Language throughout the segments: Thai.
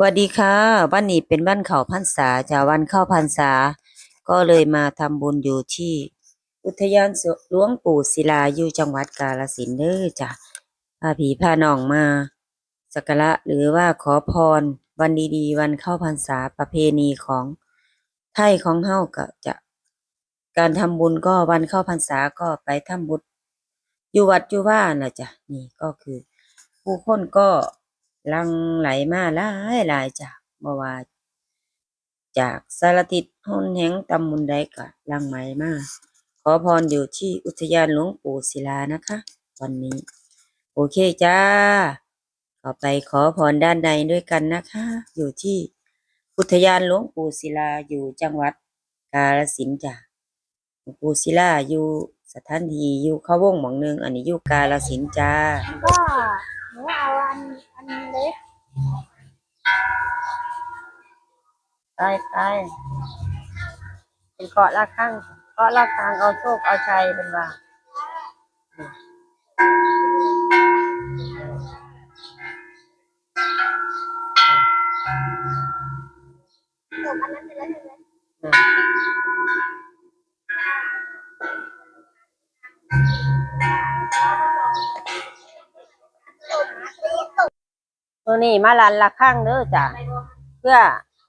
สวัสดีค่ะวันนี้เป็นวันเข้าพรรษาจ้าวันเข้าพรรษา ก็เลยมาทำบุญอยู่ที่ อุทยานหลวงปู่ศิลาอยู่จังหวัดกาฬสินธุ์เด้อจ้ะพาผีพาน้องมาสักการะหรือว่าขอพร วันดีๆ วันเข้าพรรษาประเพณีของไทยของเฮาก็จะ การทำบุญก็วันเข้าพรรษาก็ไปทำบุญอยู่วัดอยู่ว่านะจ้ะนี่ก็คือ ผู้คนก็ ลังไหลมาหลายหลายจ้ะบ่ว่า จากสารทิศหนแห่งตำบลใดก็ลังไหลมาขอพรอยู่ที่อุทยานหลวงปู่ศิลานะคะ วันนี้ โอเคจ้าก็ไปขอพรด้านในด้วยกันนะคะ อยู่ที่อุทยานหลวงปู่ศิลาอยู่จังหวัดกาฬสินธุ์จ้ะหลวงปู่ศิลาอยู่สถานที่อยู่เขาวงหมองหนึง อันนี้อยู่กาฬสินธุ์จ้า ก็หนูเอาอันอันเไปไปเป็นเกาะละข้างเกาะละข้างเอาโชคเอาชัยเป็นว่าหนูอันนั้นไปแล้วใช่ไหมอืมตัวนี้มาลันละข้างเด้อจ้ะเพื่อ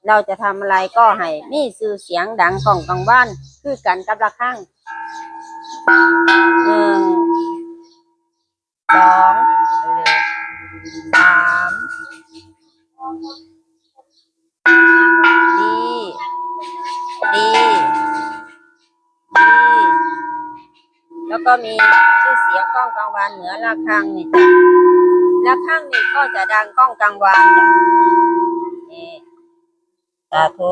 เราจะทำอะไรก็ให้มีสื่อเสียงดังกล่องกลางบ้าน คือกันกับละข้างหนึ่งสองสามดี ดี ดี แล้วก็มีชื่อเสียงกล้องกลางวานเหนือระฆังนี่จ้ะระฆังนี่ก็จะดังกล้องกลางวานจ้ะนี่ สาธุ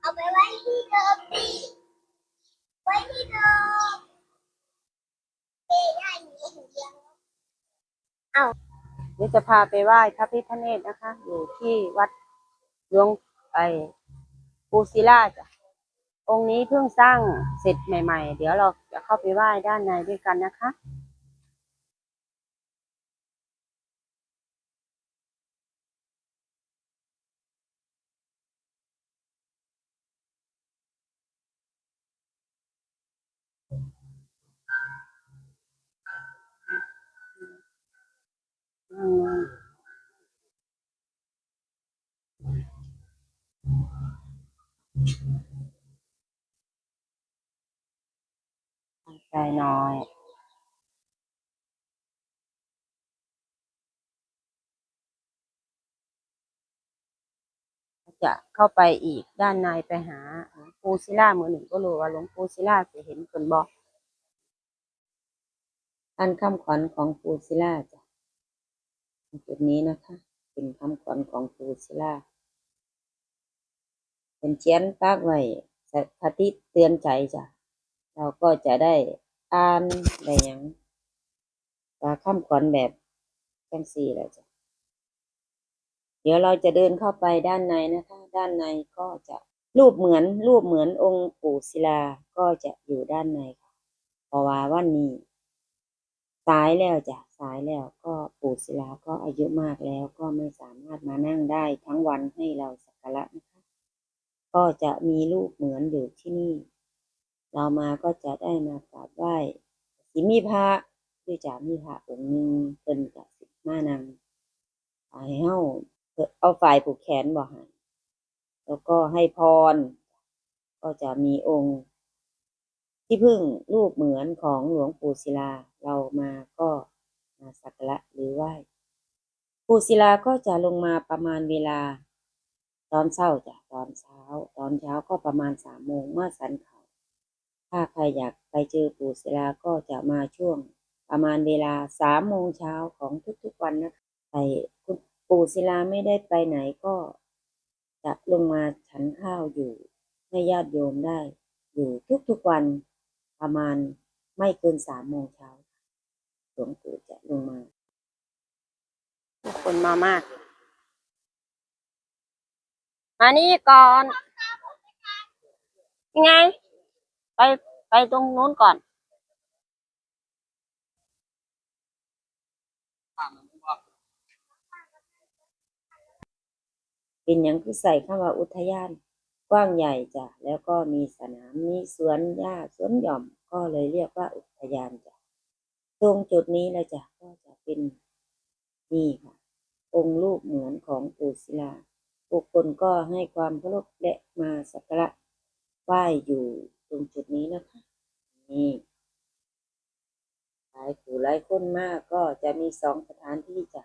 เอาไปไว้ที่เดิมดิไว้ที่เดิมเอ้ยได้หนูถึงเดียวเดี๋ยวจะพาไปไหว้พระพิฆเนศนะคะ อยู่ที่วัดหลวงไอปูศิลาจ้ะองค์นี้เพิ่งสร้างเสร็จใหม่ ๆ เดี๋ยวเราจะเข้าไปไหว้ด้านในด้วยกันนะคะ ใจน้อย จะเข้าไปอีกด้านในไปหาหลวงปู่ศิลามือหนึ่งก็รู้ว่าหลวงปู่ศิลาจะเห็นคนบอกอันคำขวัญของปูศิลาจ้ะ จุดนี้นะคะ เป็นคำขวัญของปูศิลาเป็นเชียนปากไว้คติเตือนใจจ้ะ เราก็จะได้อ่านได้ยังว่าคำขวัญแบบจังสี่แหละจ้ะ เดี๋ยวเราจะเดินเข้าไปด้านในนะคะ ด้านในก็จะรูปเหมือนรูปเหมือนองค์ปู่ศิลาก็จะอยู่ด้านในค่ะเพราะว่าวันนี้สายแล้วจ้ะ สายแล้วก็ปู่ศิลาก็อายุมากแล้วก็ไม่สามารถมานั่งได้ทั้งวันให้เราสักการะนะคะ ก็จะมีรูปเหมือนอยู่ที่นี่ เรามาก็จะได้มากราบไหว้สิมีพระด้วยจ้ะมีพระองค์หนึ่งเป็นกับสิมานำให้เฮาเอาฝ่ายผูกแขนบ่ให้แล้วก็ให้พร ก็จะมีองค์ที่พึ่งรูปเหมือนของหลวงปู่ศิลา เรามาก็ สักการะหรือไหว้ปู่ศิลาก็จะลงมาประมาณเวลา ตอนเช้าจ้ะตอนเช้า ตอนเช้าก็ประมาณสามโมงเมื่อสันเขาถ้าใครอยากไปเจอปู่ศิลาก็จะมาช่วงประมาณเวลาสามโมงเช้าของทุกๆวันนะคะไปคุณปู่ศิลาไม่ได้ไปไหนก็จะลงมาฉันข้าวอยู่ให้ญาติโยมได้ อยู่ทุกๆวันประมาณไม่เกินสามโมงเช้า วงปู่จะลงมาคนมามาก มานี่ก่อนยังไง ไปไปตรงนู้นก่อนเป็นหยังคือใส่คำว่าอุทยาน กว้างใหญ่จ้ะแล้วก็มีสนามมีสวนหญ้าสวนหย่อมก็เลยเรียกว่าอุทยานจ้ะ ตรงจุดนี้แหละจ้ะก็จะเป็นนี่ค่ะ องค์รูปเหมือนของปู่ศิลาบุคคลก็ให้ความเคารพและมาสักการะไหว้อยู่ตรงจุดนี้นะคะ นี่หลายผู้หลายคนมากก็จะมีสองสถานที่จ้ะ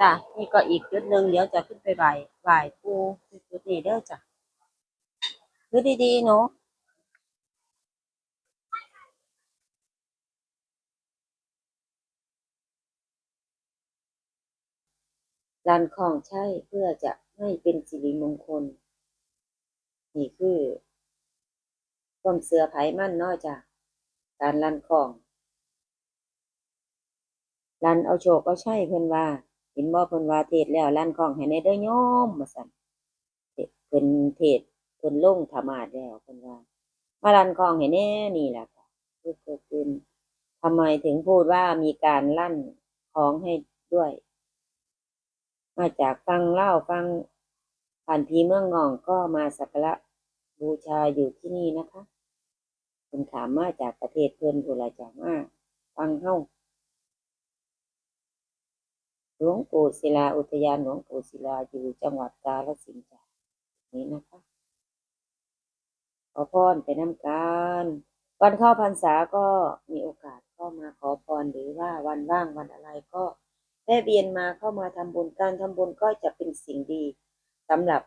จ้ะนี่ก็อีกจุดหนึ่งเดี๋ยวจะขึ้นไปไหว้ไหว้ปูที่จุดนี้เด้อจ้ะดูดีๆเนาะ ลานของใช่เพื่อจะให้เป็นสิริมงคล นี่คือความเสือไผมั่นน้อยจากการลันของลันเอาโชคเอาใช่เพิ่นว่าเห็นบ่เพิ่นว่าเทศแล้วลันของให้ในเด้อโยมว่าซั่นเทศเพิ่นเทศเพิ่นลงธรรมาสแล้วเพิ่นว่า มาลันของให้แน่นี่แหละค่ะคือเกิดขึ้นทำไมถึงพูดว่ามีการลั่นของให้ด้วย มาจากฟังเล่าฟังผ่านพีเมืองงองก็มาสักการะบูชาอยู่ที่นี่นะคะคุณถามมาจากประเทศเพื่อนบุราจามาฟังเข้าหลวงปู่ศิลาอุทยานหลวงปู่ศิลาอยู่จังหวัดกาฬสินธุ์จ้ะนี้นะคะขอพรไปน้ำการวันเข้าพรรษาก็มีโอกาสก็มาขอพรหรือว่าวันว่างวันอะไรก็ แม่เวียนมาเข้ามาทำบุญการทำบุญก็จะเป็นสิ่งดีสำหรับ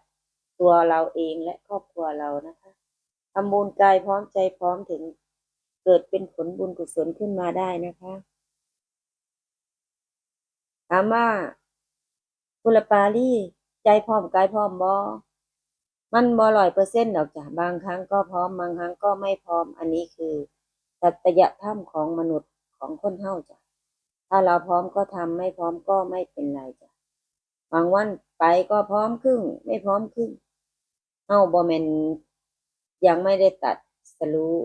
ตัวเราเองและครอบครัวเรานะคะทำบุญกายพร้อมใจพร้อมถึงเกิดเป็นผลบุญกุศลขึ้นมาได้นะคะถามว่ากุลปาลีใจพร้อมกายพร้อมบอมันบอร้อยเปอร์เซ็นต์ดอกจ้ะบางครั้งก็พร้อมบางครั้งก็ไม่พร้อม อันนี้คือสัตยธรรมของมนุษย์ของคนเฮาจ้ะ ถ้าเราพร้อมก็ทำไม่พร้อมก็ไม่เป็นไรจ้ะบางวันไปก็พร้อมครึ่ง ไม่พร้อมครึ่งเอ้าบอแมนยังไม่ได้ตัดสรู้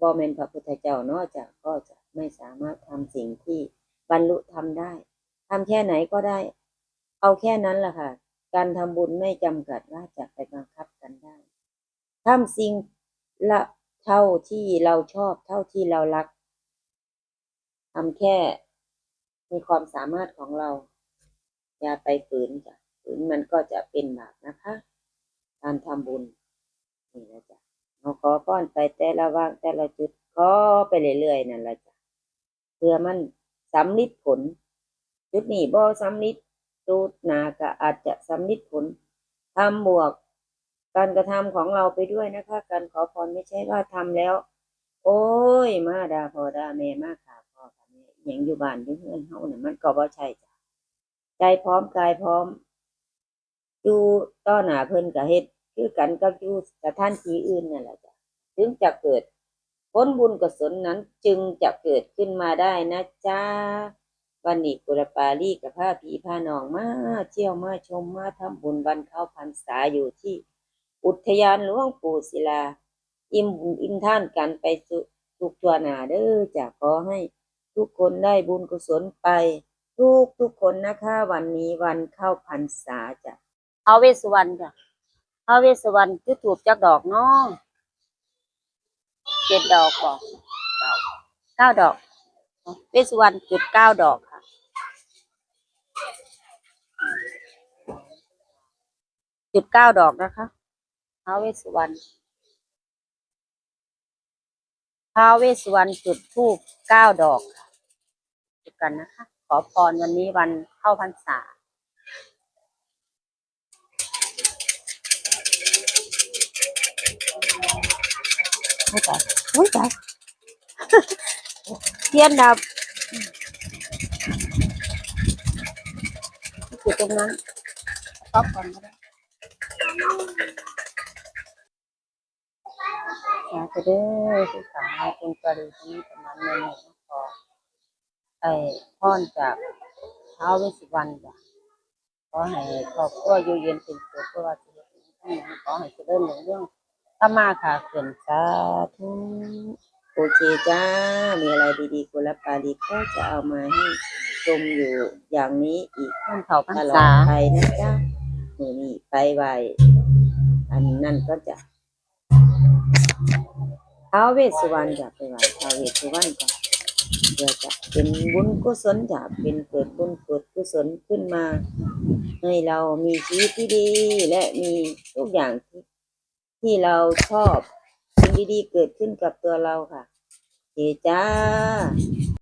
บอแมนพระพุทธเจ้าเนอกจากก็จะไม่สามารถทำสิ่งที่บรรลุทำได้ทำแค่ไหนก็ได้ เอาแค่นั้นแหละค่ะ การทำบุญไม่จำกัดว่าจะไปบังคับกันได้ทำสิ่งละเท่าที่เราชอบเท่าที่เรารักทำแค่ มีความสามารถของเรา อย่าไปฝืนจ้ะฝืนมันก็จะเป็นบาปนะคะ การทำบุญนี่นะจ๊ะเราขอก้อนไปแต่ละว่างแต่ละจุดขอไปเรื่อยๆนั่นแหละจ้ะเพื่อมันสำลิดผล จุดนี้บ่สำลิดจุดหนาก็อาจจะสำลิดผลทำบวก การกระทำของเราไปด้วยนะคะ การขอพรไม่ใช่ว่าทำแล้ว โอ้ยมาดาพอดาแม่มาขาพ่อค่ะ อย่างอยู่บ้านอยู่เพื่อนเฮาเนี่ยมันก็บ่ใช่จ้ะใจพร้อมกายพร้อมอยู่ต้อหน้าเพิ่นก็เฮ็ดคือกันกับอยู่สถานที่อื่นนั่นแหละจ้ะถึงจะเกิดผลบุญกุศลนั้นจึงจะเกิดขึ้นมาได้นะจ๊ะวันนี้กุรปาลีกับพาพี่พานองมาเที่ยวมาชมมาทำบุญวันเข้าพรรษาอยู่ที่อุทยานหลวงปู่ศิลา อิ่มบุญอิ่มท่านกันไปสุทุกตัวหนาเด้อจะขอให้ ทุกคนได้บุญกุศลไป ทุกทุกคนนะคะ วันนี้วันเข้าพรรษาจ้ะเอาเวสสุวรรณจ้ะเอาเวสสุวรรณจุดถูกจักดอกเนาะเจ็ดดอกบอกเก้าดอก เวสสุวรรณจุดเก้าดอกค่ะ จุดเก้าดอกนะคะท้าวเวสสุวรรณท้าวเวสสุวรรณจุดทูบเก้าดอกค่ะ จกันนะคะ ขอพรวันนี้วันเข้าพรรษาไม่ตายไม่ตายเทียนดับอยู่ตรงนั้นต๊อบก่อนก็ได้สาธุเด้อที่สามารถเป็นกรณีที่ประมาณนี้ ไอ้พรจากเท้าวเวสสุวรรณจ้ะขอให้ครอบครัวอยู่เย็นเป็นสุขเพราะว่าจะเป็นที่ไหนขอให้เจริญรุ่งเรื่องธรรมาค่ะเกินสาธุโอเคจ้า มีอะไรดีๆกุลปาลีก็จะเอามาให้ชมอยู่อย่างนี้อีกท่านเขาพรรตลอษาดไปนะจ๊ะมือนี้ไปไวอันนั่นก็จะท้าวเวสสุวรรณจะไปไหวท้าวเวสสุวรรณก่อน เพื่อจะเป็นบุญกุศลจะเป็นเกิดบุญเกิดกุศลขึ้นมา ให้เรามีชีวิตที่ดีและมีทุกอย่างที่ที่เราชอบสิ่งดีๆเกิดขึ้นกับตัวเราค่ะเจจ้า